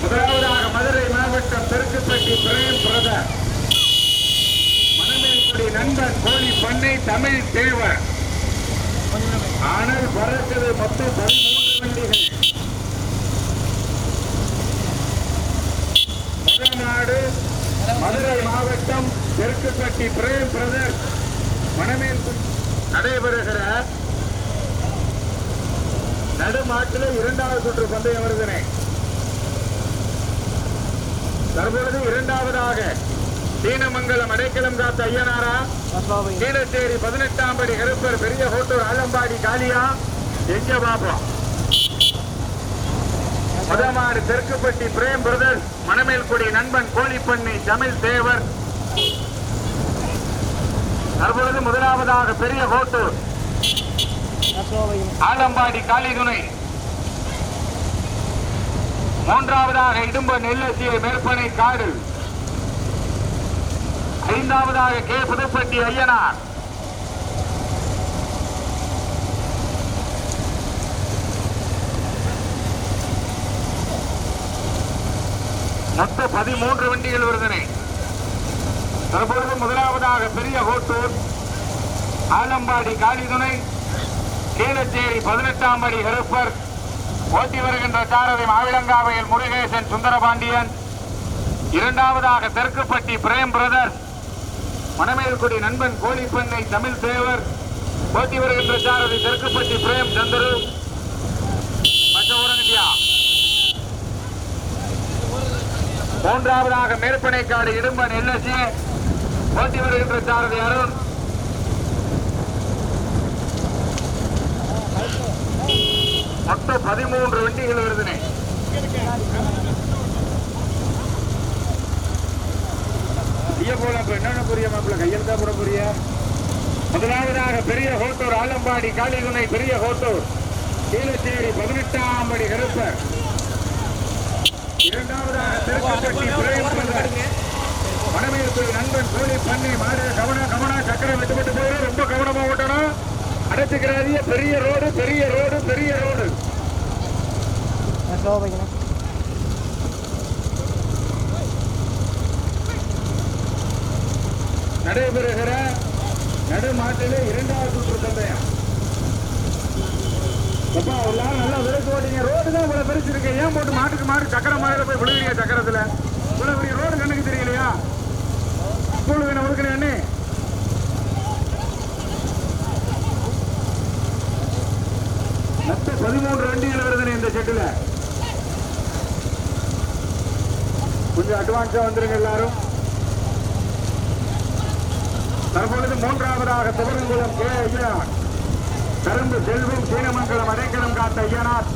முதலாவதாக மதுரை மாவட்டம் தெற்குப்பட்டி பிரேம் பிரதர் மணமேல்குடி நண்பன் கோழி பண்ணை தமிழ் தேவர் ஆனால் பறக்குது மொத்தம் பதிமூன்று வண்டிகள். மதுரை மாவட்டம் தெற்குப்பட்டி பிரேம் பிரதர். மணமேல்குடி நடைபெறுகிற நடுமாட்டில் இரண்டாவது சுற்று பந்தயம் வருகிறேன் தற்பொழுது இரண்டாவதாக தீனமங்கலம் அடைக்கலம் காத்த ஐயனாரா. கீழச்சேரி பதினெட்டாம் படி கருப்பர் பெரிய ஹோட்டூர் ஆலம்பாடி காலியா எங்க பாப்போம்? முதமாறு தெற்குப்பட்டி பிரேம் பிரதர்ஸ் மணமேல்குடி நண்பன் கோழிப்பண்ணி தமிழ் தேவர். தற்பொழுது முதலாவதாக பெரிய கோட்டூர் ஆலம்பாடி காளிதுணை. மூன்றாவதாக இடும்ப நெல்லசிய மேற்பனை காடு. ஐந்தாவதாக கே புதுப்பட்டி ஐயனார். மொத்த பதிமூன்று வண்டிகள் வருதனை தற்பொழுது முதலாவதாக பெரிய கோட்டூர் ஆலம்பாடி காளிதுணை கீழச்சேரி பதினெட்டாம் படி கருப்பர் ஓட்டி வருகின்ற சாரதி மாவிலங்காவையில் முருகேசன் சுந்தரபாண்டியன் இரண்டாவதாக தெற்குப்பட்டி பிரேம் பிரதர்ஸ் மணமேல்குடி நண்பன் கோழிப்பண்ணை தமிழ் தேவர் ஓட்டி வருகின்ற சாரதி தெற்குப்பட்டி பிரேம் சந்திரு மூன்றாவதாக மேற்பனைக்காடு இடும்பன் எல்எஸ்ஏ ஓட்டி வருகின்ற சாரதி அருண். மொத்தம் பதிமூன்று வண்டிகள் வருதுனே. என்னென்ன புரிய மாப்பிள்ள? கையெழுத்தா போட புரிய? முதலாவதாக பெரிய ஹோட்டூர் ஆலம்பாடி காளிகுனை பெரிய ஹோட்டூர். கீழச்சேரி பதினெட்டாம் படி கருப்பர். இரண்டாவதாக திருப்பட்டி நண்பன் கோழி பண்ணி மாடு கவனம் கவனம் சக்கரம் விட்டு போயிடும் ரொம்ப கவனமா ஓட்டணும் அடைச்சுக்கிறாதிய பெரிய ரோடு பெரிய ரோடு பெரிய ரோடு நடைபெறுகிற நடுமாட்டிலே இரண்டாவது சுற்று சந்தயம் அப்பா எல்லாரும் நல்லா விலைக்கு ஓட்டிங்க. ரோடு தான் இவ்வளவு பெருசு ஏன் போட்டு மாதிரி மாடு சக்கர மாதிரி போய் விழுகிறீங்க சக்கரத்துல? இவ்வளோ பெரிய ரோடு கண்ணுக்கு தெரியலையா? ஸ்கூல் வேணும் ஒதுக்குறேன் அண்ணே மொத்தம் பதிமூன்று வண்டிகள் வருதுனே இந்த செட்டில். கொஞ்சம் அட்வான்ஸா வந்துருங்க எல்லாரும். தற்பொழுது மூன்றாவதாக சிவகங்குளம் கே ஐயா. கரும்பு செல்வம் சீனமங்கலம் அடைக்கலம் காத்த ஐயனார்.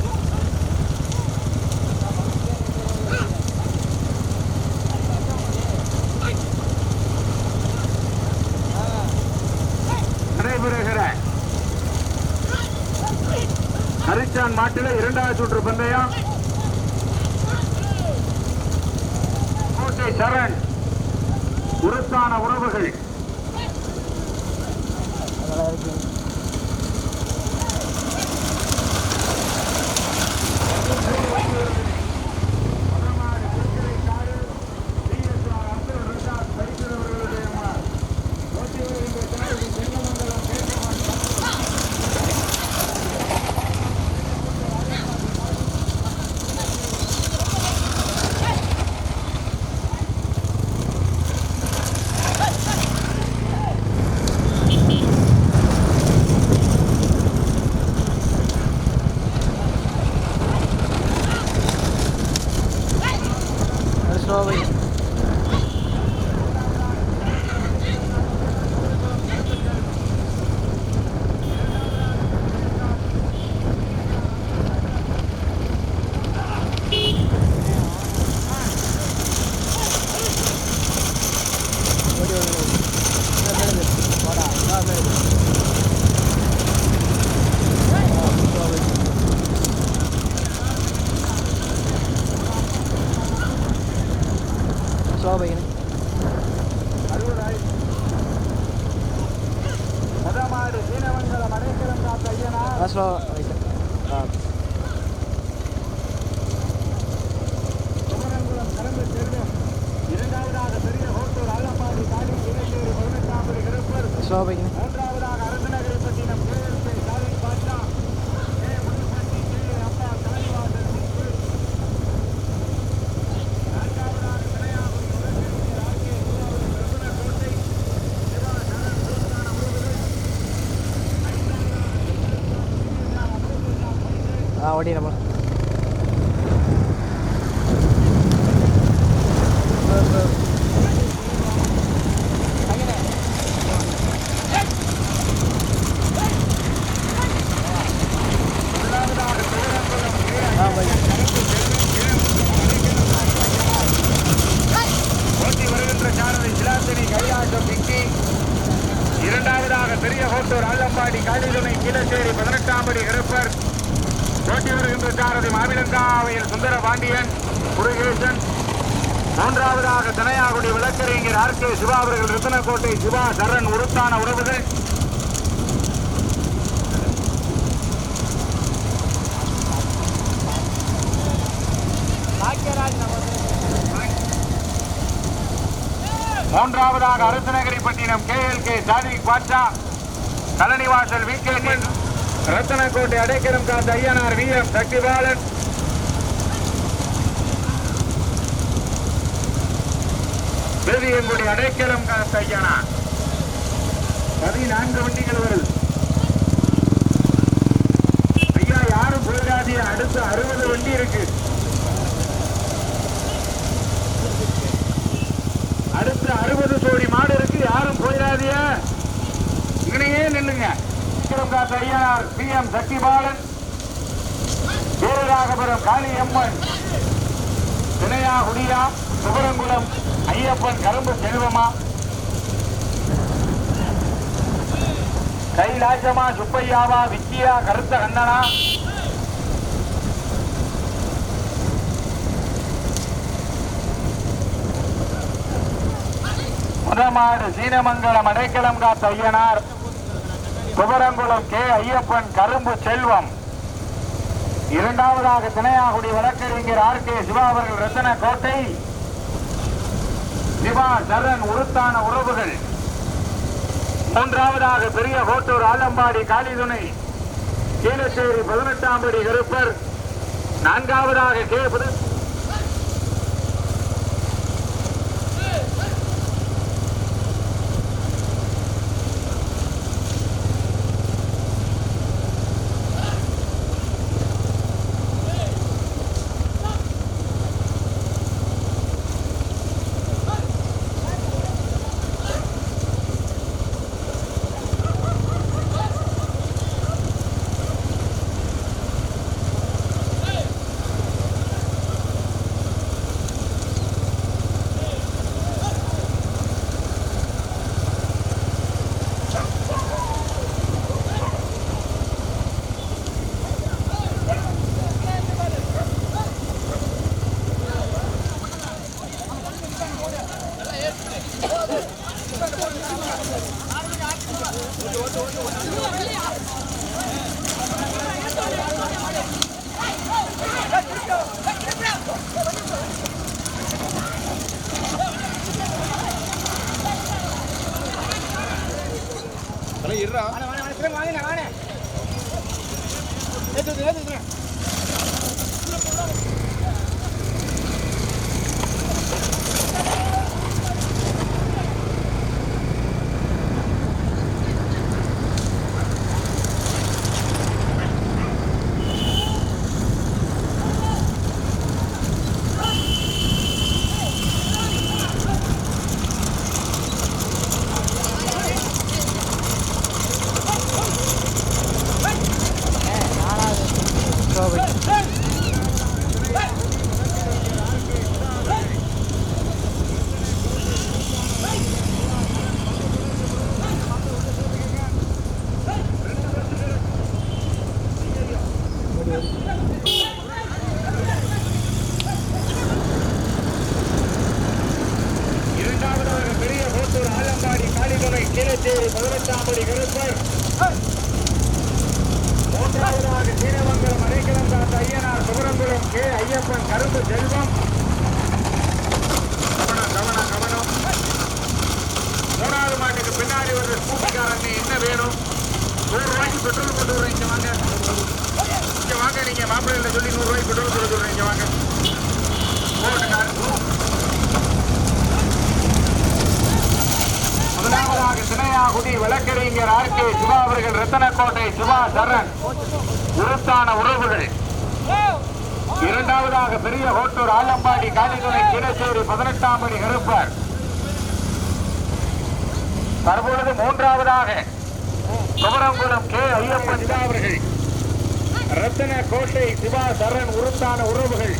நடைபெறுகிற ஹரிச்சான் மாட்டில இரண்டாவது சுற்று பந்தயம். கோட்டை சரண் உருத்தான உறவுகள். இளைஞர் பதினெட்டாம் கிருப்பர் ஸ்லோ பைக்கணும் மூன்றாவதாக அரசநகரிப்பட்டினம் கேஎல்கே சாலை பாட்னா கே முனிப்பட்டி கே அப்பா தலைவாசல் முத்து நான்காவதாக திரையாகுடி உலகிற்கு ஆர்கே சூறாவளி பிரபுன கோட்டை சிவா சரண் குருஸ்தான உறவுகள் ஆ ஓடி நம்ம ஆ பைக் ஓட்டி வருகின்ற சாரதி சிலாத்தினி கைலாசம் பிக்கி இரண்டாவதாக பெரிய ஹோட்டூர் ஆலம்பாடி காளிதுணை கீழச்சேரி பதினெட்டாம் படி கிருப்பர் ஓட்டி வருகின்ற சாரதி மாவிலங்காவையில் சுந்தர பாண்டியன் முருகேசன் மூன்றாவதாக தனையாகுடி விளக்கறிஞர் ஆர் கே சிவா அவர்கள் ரத்தனக்கோட்டை சிவா சரண் உருத்தான உறவுகள். மூன்றாவதாக Arasanagaripattinam K L K Sadiq Batcha Kalanivasal V K. Rathanakottai Adaikalam Katha Ayyanar V M Sakthibalan Periyangudi Adaikalam Katha Ayyanar. பதினான்கு வண்டிகள் வருது ஐயா யாரும் போயிடாதீங்க அடுத்து அறுபது வண்டி இருக்கு. அடுத்து அறுபது ஜோடி மாடு இருக்கு. யாரும் போயிடாதிய இங்கனையே நில்லுங்க. விக்ரம் காத்த ஐயனார் பி எம் சக்திபாலன் வீரராகபுரம் காளியம்மன் தினையா குடியா சுபரங்குளம் ஐயப்பன் கரும்பு செல்வமா? கைலாசமா சுப்பையாவா வித்தியா கருத்த கண்ணனா? முதமாடு சீனமங்கலம் அடைக்கலம் காத்த ஐயனார். குமரங்குளம் கே. ஐயப்பன் கரும்பு செல்வம். இரண்டாவதாக தினையாகுடி வழக்கறிஞர் ஆர். கே. சிவா அவர்கள் ரத்தன கோட்டை சிவா சரண் உருத்தான உறவுகள். மூன்றாவதாக பெரிய கோட்டூர் ஆலம்பாடி காளிதுணை. கீழச்சேரி பதினெட்டாம் படி கருப்பர். நான்காவதாக கே. புது இருறா வாங்க வாங்க வாங்க வாங்க ஏத்து ஏத்து ரத்தனக்கோட்டை சிவா சரண் உருத்தான உறவுகள். இரண்டாவதாக பெரிய ஹோட்டூர் ஆலம்பாடி காலிதுணை கீழச்சேரி பதினெட்டாம் மணி கருப்பர் தற்பொழுது மூன்றாவதாக குமரங்குளம் கே ஐயப்பன் அவர்கள். ரத்தன கோட்டை சிவா சரண் உருத்தான உறவுகள்.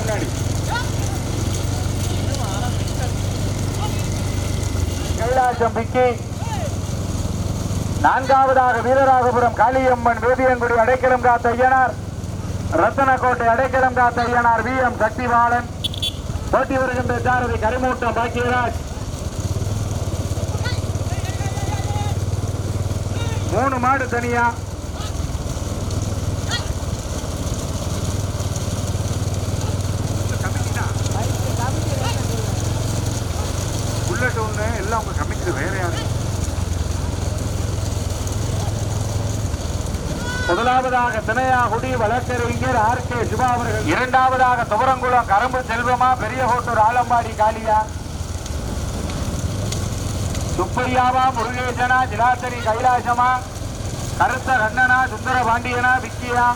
முன்னாடி. கைலாசம் பிக்கி நான்காவதாக வீரராகபுரம் காளியம்மன் வேதியங்குடி அடைக்கலம் காத்த ஐயனார் ரத்தனக்கோட்டை அடைக்கலம் காத்த ஐயனார் வி. எம். சக்திவாளன் போட்டி வருகின்ற சாரதி கரிமூட்டம் பாக்கியராஜ். மூணு மாடு தனியா. புல்லட் ஒண்ணு எல்லாம் உங்க கமிட்டி வேற யாரும் முதலாவதாக திணையாகுடி வழக்கறிஞர் ஆர் கே சிவா அவர்கள். இரண்டாவதாக துவரங்குளம் கரும்பு செல்வமா பெரிய ஹோட்டூர் ஆலம்பாடி காளியா. சுப்பையாவா முருகேசனா ஜிலாசரி கைலாசமா கருத்த கண்ணனா சுந்தர பாண்டியனா விக்கியா.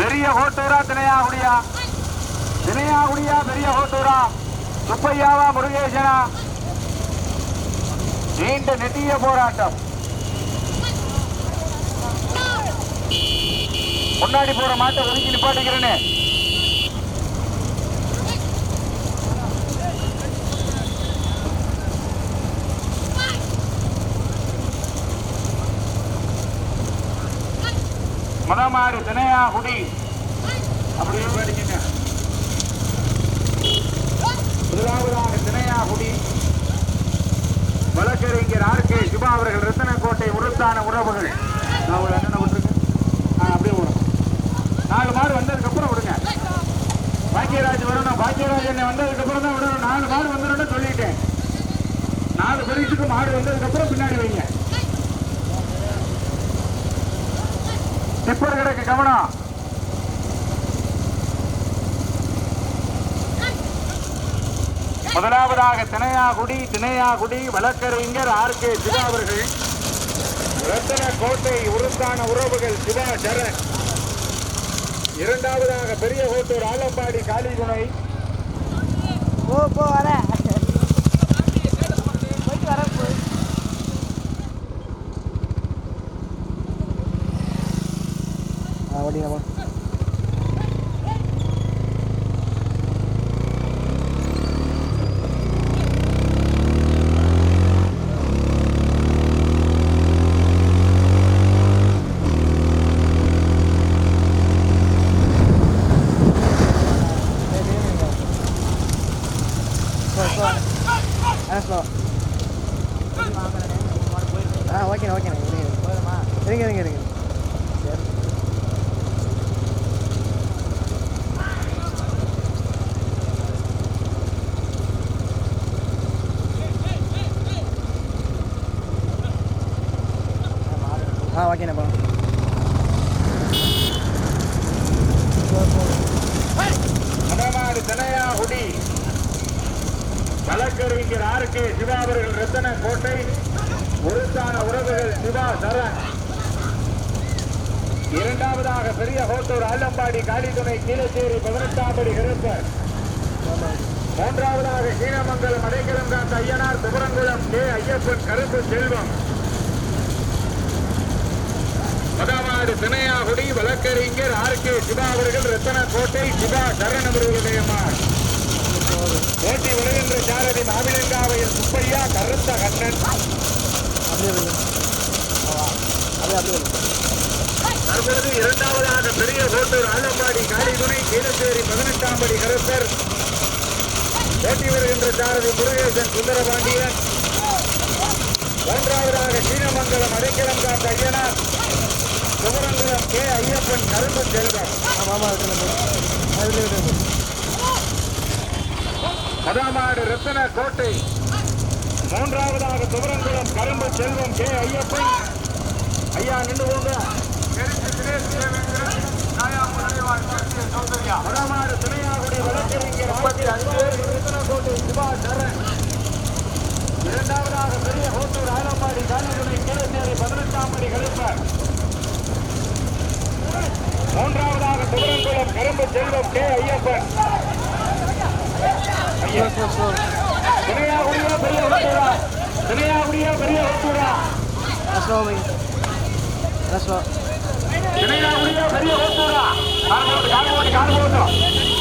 பெரிய ஹோட்டூரா திணையாகுடியா திணையாகுடியா பெரிய ஹோட்டூரா சுப்பையாவா முருகேசனா. நீண்ட நெட்டிய போராட்டம். முன்னாடி போற மாட்டை ஒதுக்கி நிப்பாட்டிக்கிறேன்னு மதமாறு தினையா குடி அப்படியே படிக்கங்க முதலாவதாக தினையா குடி வழக்கறிஞர் ஆர் கே சிவா அவர்கள் ரத்தனக்கோட்டை உருத்தான உறவுகள். நான் ஒரு அண்ணனை விட்டுருங்க அப்படியே விடும் நாலு மாடு வந்ததுக்கப்புறம் விடுங்க. பாக்கியராஜ் வரணும். பாக்கியராஜ் என்னை வந்ததுக்கப்புறம் தான் விடணும். நாலு மாடு வந்துடும் சொல்லிட்டேன். நாலு பரிசுக்கு மாடு வந்ததுக்கப்புறம் பின்னாடி வைங்க. டிப்பர் கிடக்கு கவனம். முதலாவதாக திணையாகுடி திணையாகுடி வழக்கறிஞர் ஆர் கே சிவா அவர்கள். ரத்தன கோட்டை உருத்தான உறவுகள் சிவா சரண். இரண்டாவதாக பெரிய கோட்டூர் ஆலம்பாடி காளிகுணை போ போ வர போயிட்டு வர போ ஆ ஓடிங்கம்மா ஆ ஸ்லோ ஆ ஓகேண்ணா ஓகேண்ணா இருங்க இருங்க இருங்க சரி ஆ ஓகேண்ணா போகலாம் மணமாடு திணையாகுடி வழக்கறிஞர் ஆர் கே சிவா அவர்கள் ரத்தன கோட்டை உருத்தான உறவுகள் சிவா சரண் இரண்டாவதாக பெரிய ஹோட்டூர் ஆலம்பாடி காளித்துணை கீழச்சேரி பதினெட்டாம் படி கிரேசர் மூன்றாவதாக கீழமங்கலம் அடைக்கலம் காத்த ஐயனார் துபரங்குளம் கே. ஐயப்பன் கருப்பு செல்வம். மதமாடு திணையாகுடி வழக்கறிஞர் ஆர். கே. சிவா அவர்கள் ரத்தனக்கோட்டை சிவா சரண அவர்களுடையமார் போட்டி வருகின்ற சாரதி மாவிலங்காவையில் சுப்பையா கருத்த கண்ணன் அப்படியே இருங்க அப்படியே அப்படியே இருங்க தற்பொழுது இரண்டாவதாக பெரிய கோட்டூர் ஆலம்பாடி காளிதுணை கீழச்சேரி பதினெட்டாம் படி கருப்பர் ஓட்டி வருகின்ற சாரதி முருகேசன் சுந்தரபாண்டியன். மூன்றாவதாக சீனமங்கலம் அடைக்கலம் காத்த ஐயனார் கே. ஐயப்பன் கரும்பு செல்வம். ஆமாம் ரத்தன கோட்டை. மூன்றாவதாக துவரங்குளம் கரும்பு செல்வம் கே. ஐயப்பன். ஐயா நின்று போங்க. இரண்டாவதாக பெரிய ஹோட்டூர் ஆலம்பாடி காலிதுணை கீழச்சேரி பதினெட்டாம் படி கழிப்பர் மூன்றாவதாக துவரங்குளம் கரும்பு செல்வம் கே ஐயப்பன் ஐயா ஸ்லோ ஸ்லோ தினையாகுடியா பெரிய ஒட்டூரா தினையாகுடியா பெரிய ஒட்டூரா ஸ்லோ பை ஸ்லோ தினையாகுடியா பெரிய ஒட்டூரா கால் போட்டு கால் போட்டு கால் போட்டு.